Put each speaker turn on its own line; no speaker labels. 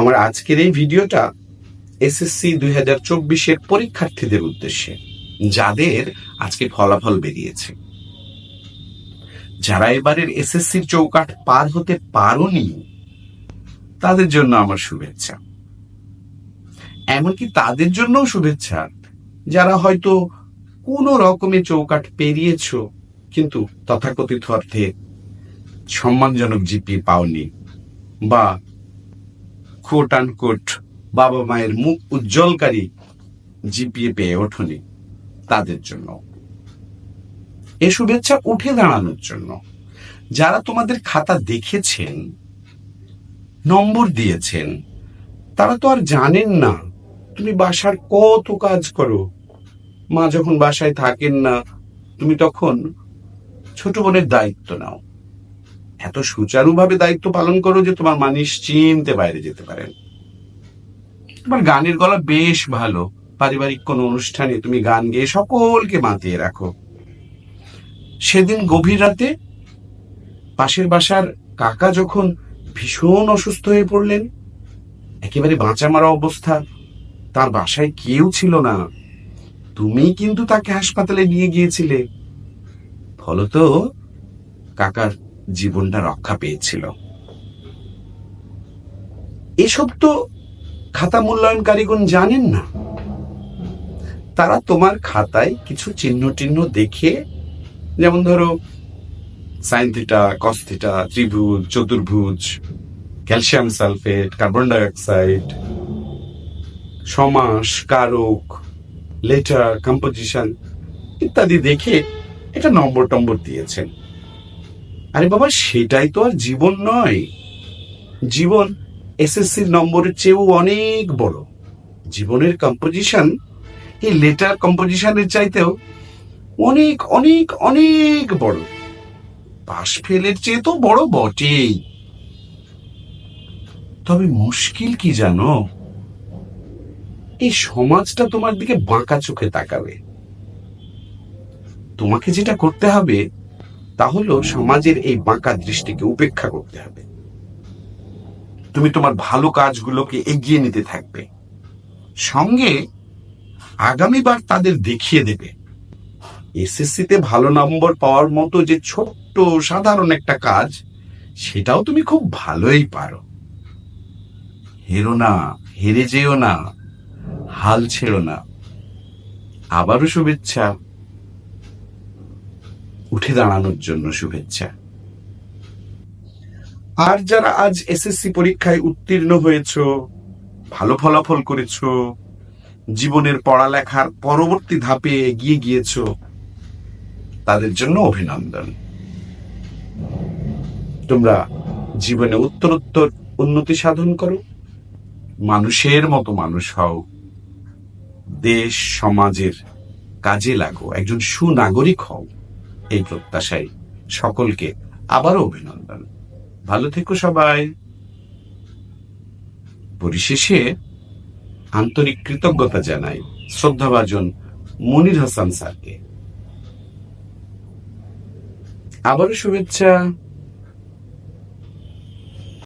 আমার আজকের এই ভিডিওটা এসএসসি দুই হাজার চব্বিশের পরীক্ষার্থীদের উদ্দেশ্যে, যাদের আজকে ফলাফল বেরিয়েছে। যারা এবারের এসএসসির চৌকাঠ পার হতে পারোনি, তাদের জন্য আমার শুভেচ্ছা। এমনকি তাদের জন্যও শুভেচ্ছা, যারা হয়তো কোনো রকমে চৌকাঠ পেরিয়েছ, কিন্তু তথাকথিত অর্থে সম্মানজনক জিপি পাওনি, বা কোট আন কোট বাবা মায়ের মুখ উজ্জ্বলকারী জিপিএ পেয়ে ওঠনি তাদের জন্য। এ শুভেচ্ছা উঠে দাঁড়ানোর জন্য। যারা তোমাদের খাতা দেখেছেন, নম্বর দিয়েছেন, তারা তো আর জানেন না, তুমি বাসার কত কাজ করো। মা যখন বাসায় থাকেন না, তুমি তখন ছোট বোনের দায়িত্ব নাও। এত সুচারুভাবে দায়িত্ব পালন করো যে তোমার মা নিশ্চিন্তে বাইরে যেতে পারেন। তোমার গানের গলা বেশ ভালো, পারিবারিক কোনো অনুষ্ঠানে তুমি গান গেয়ে সকলকে মাতিয়ে রাখো। সেদিন গভীর রাতে পাশের বাসার কাকা যখন ভীষণ অসুস্থ হয়ে পড়লেন, একেবারে বাঁচা মারা অবস্থা, তার বাসায় কেউ ছিল না। তুমি কিন্তু তাকে হাসপাতালে নিয়ে গিয়েছিলে। ফলত কাকার জীবনটা রক্ষা পেয়েছিল। এসব তো খাতা মূল্যায়নকারীগণ জানেন না। তারা তোমার খাতায় কিছু চিহ্ন টিহ্ন দেখে, যেমন ধরো সাইন থিটা কস ত্রিভুজ, চতুর্ভুজ ক্যালসিয়াম সালফেট কার্বন ডাইঅক্সাইড সমাস, কারক লেটার কম্পোজিশন ইত্যাদি দেখে এটা নম্বর টম্বর দিয়েছেন। আরে বাবা, সেটাই তো আর জীবন নয়। জীবন এসএসসির নম্বরের চেয়েও অনেক বড়। জীবনের কম্পোজিশন এই লেটার কম্পোজিশনের চাইতেও অনেক অনেক অনেক বড়। পাশ ফেলের চেয়ে তো বড় বটেই। তবে মুশকিল কি জানো? এই সমাজটা তোমার দিকে বাঁকা চোখে তাকাবে। তোমাকে যেটা করতে হবে তা হলো সমাজের এই বাঁকা দৃষ্টিকে উপেক্ষা করতে হবে। তুমি তোমার ভালো কাজগুলোকে এগিয়ে নিতে থাকবে। সঙ্গে আগামীবার তাদের দেখিয়ে দেবে। এসএসসিতে ভালো নম্বর পাওয়ার মতো যে ছোট্ট সাধারণ একটা কাজ, সেটাও তুমি খুব ভালোই পারো। হেরো না, হেরে যেও না, হাল ছেড়ো না। আবারও শুভেচ্ছা। উঠে দাঁড়ানোর জন্য শুভেচ্ছা। আর যারা আজ এসএসসি পরীক্ষায় উত্তীর্ণ হয়েছ, ভালো ফলাফল করেছ, জীবনের পড়ালেখার পরবর্তী ধাপে এগিয়ে গিয়েছ, তাদের জন্য অভিনন্দন। তোমরা জীবনে উত্তরোত্তর উন্নতি সাধন করো, মানুষের মতো মানুষ হও, দেশ, সমাজের কাজে লাগো, একজন সুনাগরিক হও। এই প্রত্যাশাই সকলকে আবারও অভিনন্দন। ভালো থেকো সবাই। পরিশেষে আন্তরিক কৃতজ্ঞতা জানাই শ্রদ্ধাভাজন মনির হাসান স্যারকে। আবারও শুভেচ্ছা।